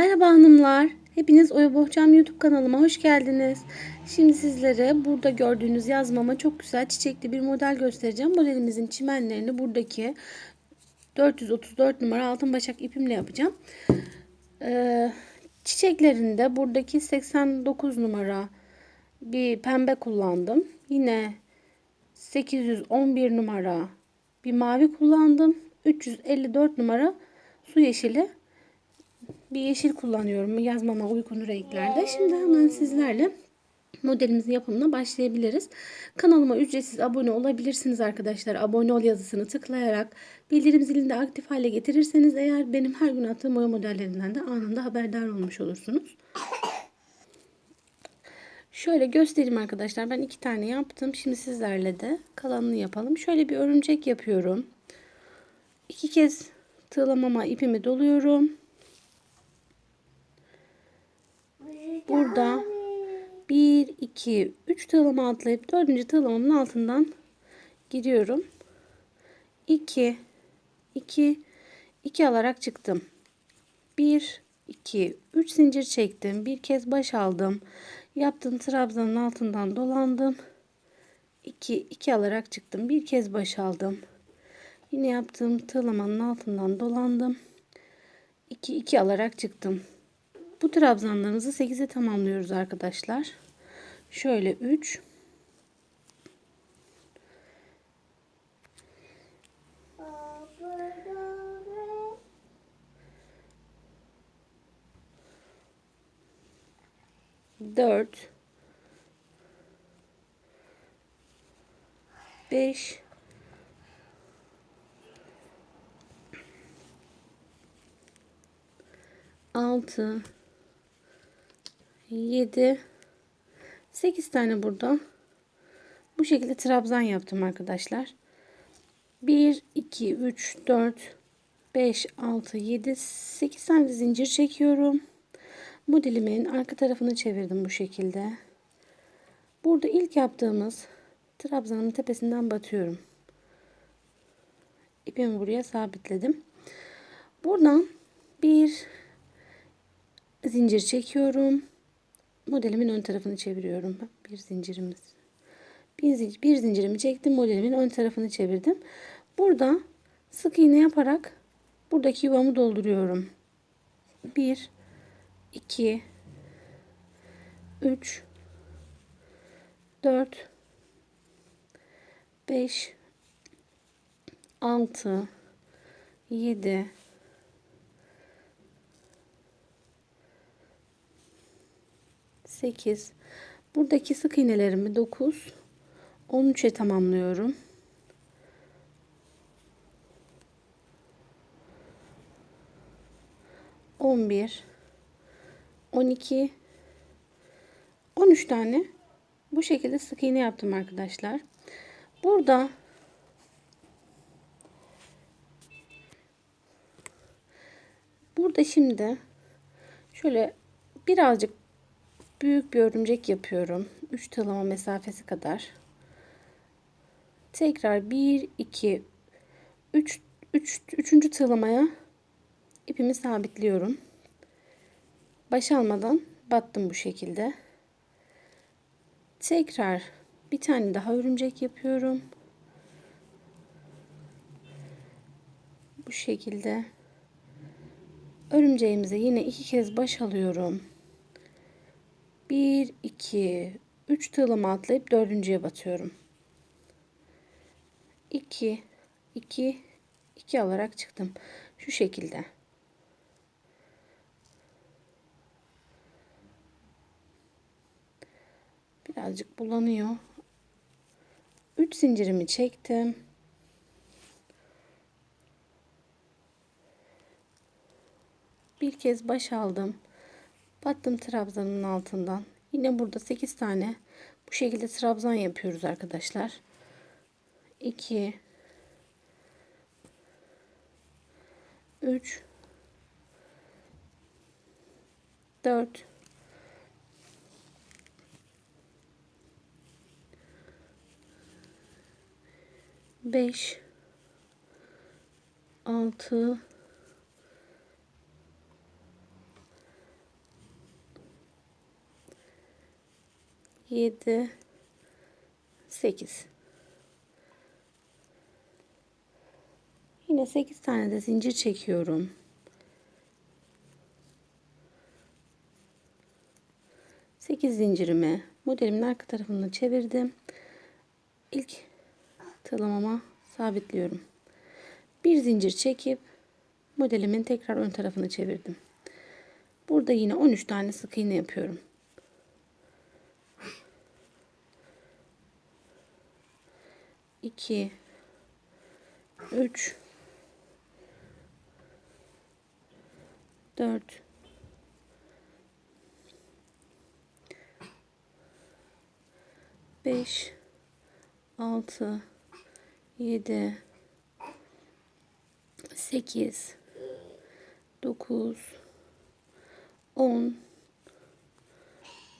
Merhaba hanımlar. Hepiniz Oya Bohçam YouTube kanalıma hoş geldiniz. Şimdi sizlere burada gördüğünüz yazmama çok güzel çiçekli bir model göstereceğim. Modelimizin çimenlerini buradaki 434 numara altın başak ipimle yapacağım. Ee, çiçeklerini de buradaki 89 numara bir pembe kullandım. Yine 811 numara bir mavi kullandım. 354 numara su yeşili bir yeşil kullanıyorum yazmama uygun renklerde. Şimdi hemen sizlerle modelimizin yapımına başlayabiliriz. Kanalıma ücretsiz abone olabilirsiniz arkadaşlar. Abone ol yazısını tıklayarak bildirim zilini de aktif hale getirirseniz eğer benim her gün attığım boya modellerinden de anında haberdar olmuş olursunuz. Şöyle göstereyim arkadaşlar. Ben iki tane yaptım. Şimdi sizlerle de kalanını yapalım. Şöyle bir örümcek yapıyorum. İki kez tığlamama ipimi doluyorum. Burada 1, 2, 3 tığlama atlayıp 4. tığlamamın altından giriyorum. 2, 2, 2 alarak çıktım. 1, 2, 3 zincir çektim. Bir kez baş aldım. Yaptığım trabzanın altından dolandım. 2, 2 alarak çıktım. Bir kez baş aldım. Yine yaptığım tığlamanın altından dolandım. 2, 2 alarak çıktım. Bu trabzanlarımızı 8'e tamamlıyoruz arkadaşlar. Şöyle 3 4 5 6 7 8 tane burada. Bu şekilde trabzan yaptım arkadaşlar. 1 2 3 4 5 6 7 8 tane zincir çekiyorum. Modelimin arka tarafını çevirdim bu şekilde. Burada ilk yaptığımız trabzanın tepesinden batıyorum. İpimi buraya sabitledim. Buradan bir zincir çekiyorum modelimin ön tarafını çeviriyorum. Bir zincirimiz. Bir, zincir, bir zincirimi çektim. Modelimin ön tarafını çevirdim. Burada sık iğne yaparak buradaki yuvamı dolduruyorum. 1 2 3 4 5 6 7 8 buradaki sık iğnelerimi 9 13'e tamamlıyorum. On bir, on iki, on üç tane bu şekilde sık iğne yaptım arkadaşlar. Burada burada şimdi şöyle birazcık büyük bir örümcek yapıyorum. 3 tığlama mesafesi kadar. Tekrar 1 2 3 3 3. tığlamaya ipimi sabitliyorum. Baş almadan battım bu şekilde. Tekrar bir tane daha örümcek yapıyorum. Bu şekilde örümceğimize yine iki kez baş alıyorum. 1 2 3 tığlama atlayıp dördüncüye batıyorum. 2 2 2 alarak çıktım. Şu şekilde. Birazcık bulanıyor. 3 zincirimi çektim. Bir kez baş aldım. Battım trabzanın altından. Yine burada 8 tane bu şekilde trabzan yapıyoruz arkadaşlar. 2 3 4 5 6 7 8 Yine 8 tane de zincir çekiyorum. Sekiz zincirimi modelimin arka tarafını çevirdim. İlk tığlamama sabitliyorum. Bir zincir çekip modelimin tekrar ön tarafını çevirdim. Burada yine 13 tane sık iğne yapıyorum. İki, üç, dört, beş, altı, yedi, sekiz, dokuz, on,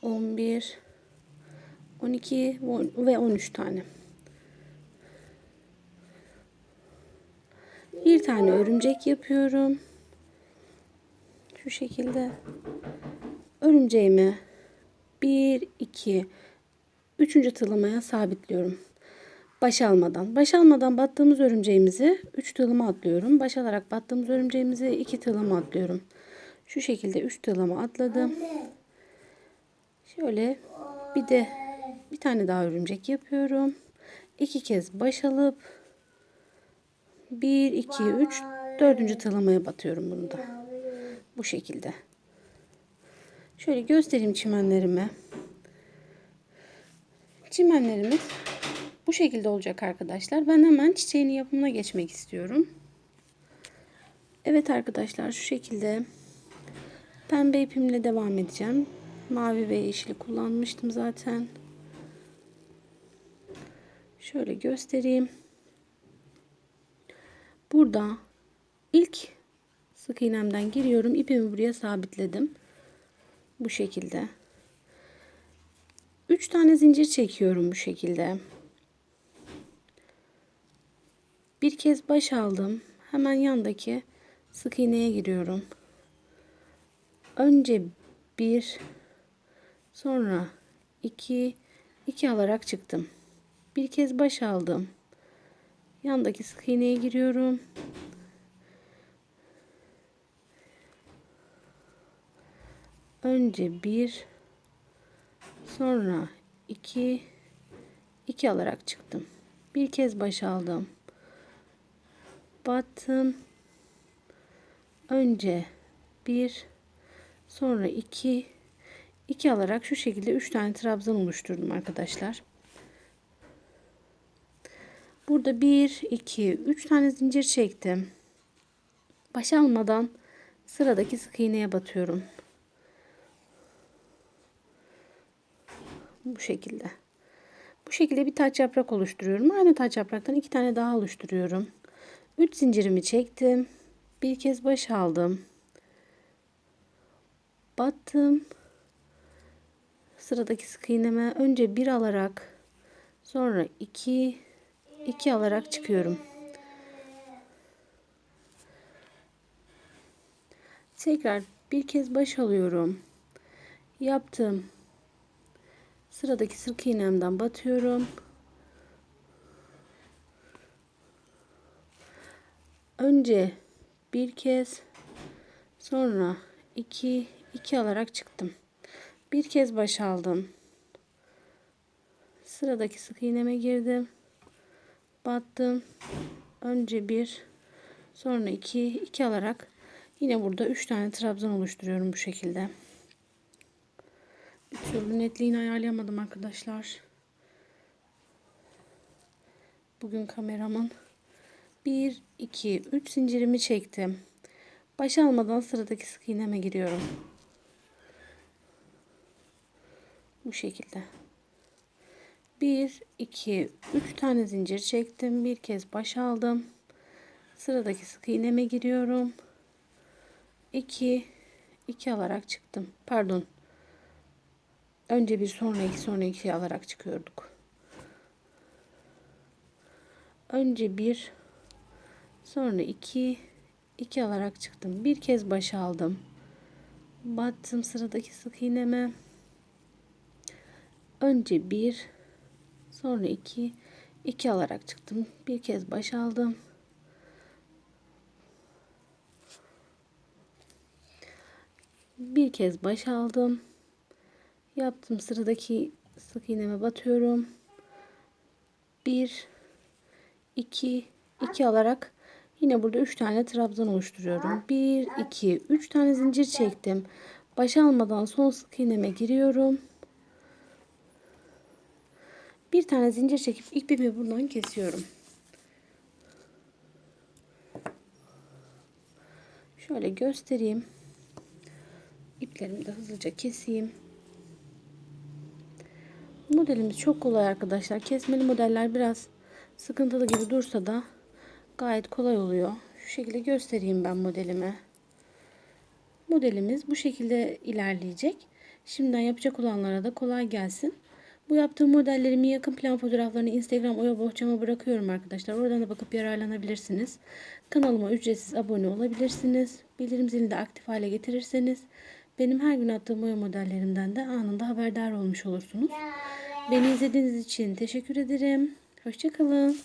on bir, on iki. Ve on üç tane. Bir tane örümcek yapıyorum. Şu şekilde örümceğimi 1 2 3. tığlamaya sabitliyorum. Baş almadan. Baş almadan battığımız örümceğimizi 3 tığlama atlıyorum. Baş alarak battığımız örümceğimizi 2 tığlama atlıyorum. Şu şekilde 3 tığlama atladım. Şöyle bir de bir tane daha örümcek yapıyorum. İki kez baş alıp 1 2 3 dördüncü tığlamaya batıyorum bunu da. Bu şekilde. Şöyle göstereyim çimenlerimi. Çimenlerimiz bu şekilde olacak arkadaşlar. Ben hemen çiçeğin yapımına geçmek istiyorum. Evet arkadaşlar şu şekilde pembe ipimle devam edeceğim. Mavi ve yeşili kullanmıştım zaten. Şöyle göstereyim. Burada ilk sık iğnemden giriyorum. İpimi buraya sabitledim. Bu şekilde. 3 tane zincir çekiyorum bu şekilde. Bir kez baş aldım. Hemen yandaki sık iğneye giriyorum. Önce bir sonra iki iki alarak çıktım. Bir kez baş aldım. Yandaki sık iğneye giriyorum. Önce bir sonra iki iki alarak çıktım. Bir kez baş aldım. Battım. Önce bir sonra iki iki alarak şu şekilde üç tane trabzan oluşturdum arkadaşlar. Burada 1, 2, 3 tane zincir çektim. Baş almadan sıradaki sık iğneye batıyorum. Bu şekilde. Bu şekilde bir taç yaprak oluşturuyorum. Aynı taç yapraktan iki tane daha oluşturuyorum. 3 zincirimi çektim. Bir kez baş aldım. Battım. Sıradaki sık iğneme önce bir alarak sonra iki 2 alarak çıkıyorum. Tekrar bir kez baş alıyorum. Yaptım. Sıradaki sık iğnemden batıyorum. Önce bir kez sonra iki iki alarak çıktım. Bir kez baş aldım. Sıradaki sık iğneme girdim battım. Önce bir sonra iki iki alarak yine burada üç tane trabzan oluşturuyorum bu şekilde. Bir türlü netliğini ayarlayamadım arkadaşlar. Bugün kameramın 1 2 3 zincirimi çektim. Baş almadan sıradaki sık iğneme giriyorum. Bu şekilde. 1 2 3 tane zincir çektim. Bir kez baş aldım. Sıradaki sık iğneme giriyorum. 2 2 alarak çıktım. Pardon. Önce bir sonra iki sonra iki alarak çıkıyorduk. Önce bir sonra iki iki alarak çıktım. Bir kez baş aldım. Battım sıradaki sık iğneme. Önce bir sonra iki iki alarak çıktım. Bir kez baş aldım. Bir kez baş aldım. Yaptım sıradaki sık iğneme batıyorum. Bir, iki, iki alarak yine burada üç tane trabzan oluşturuyorum. Bir, iki, üç tane zincir çektim. Baş almadan son sık iğneme giriyorum. Bir tane zincir çekip ipimi buradan kesiyorum. Şöyle göstereyim. İplerimi de hızlıca keseyim. Modelimiz çok kolay arkadaşlar. Kesmeli modeller biraz sıkıntılı gibi dursa da gayet kolay oluyor. Şu şekilde göstereyim ben modelimi. Modelimiz bu şekilde ilerleyecek. Şimdiden yapacak olanlara da kolay gelsin. Bu yaptığım modellerimin yakın plan fotoğraflarını Instagram oya bohçama bırakıyorum arkadaşlar. Oradan da bakıp yararlanabilirsiniz. Kanalıma ücretsiz abone olabilirsiniz. Bildirim zilini de aktif hale getirirseniz benim her gün attığım oya modellerimden de anında haberdar olmuş olursunuz. Beni izlediğiniz için teşekkür ederim. Hoşçakalın.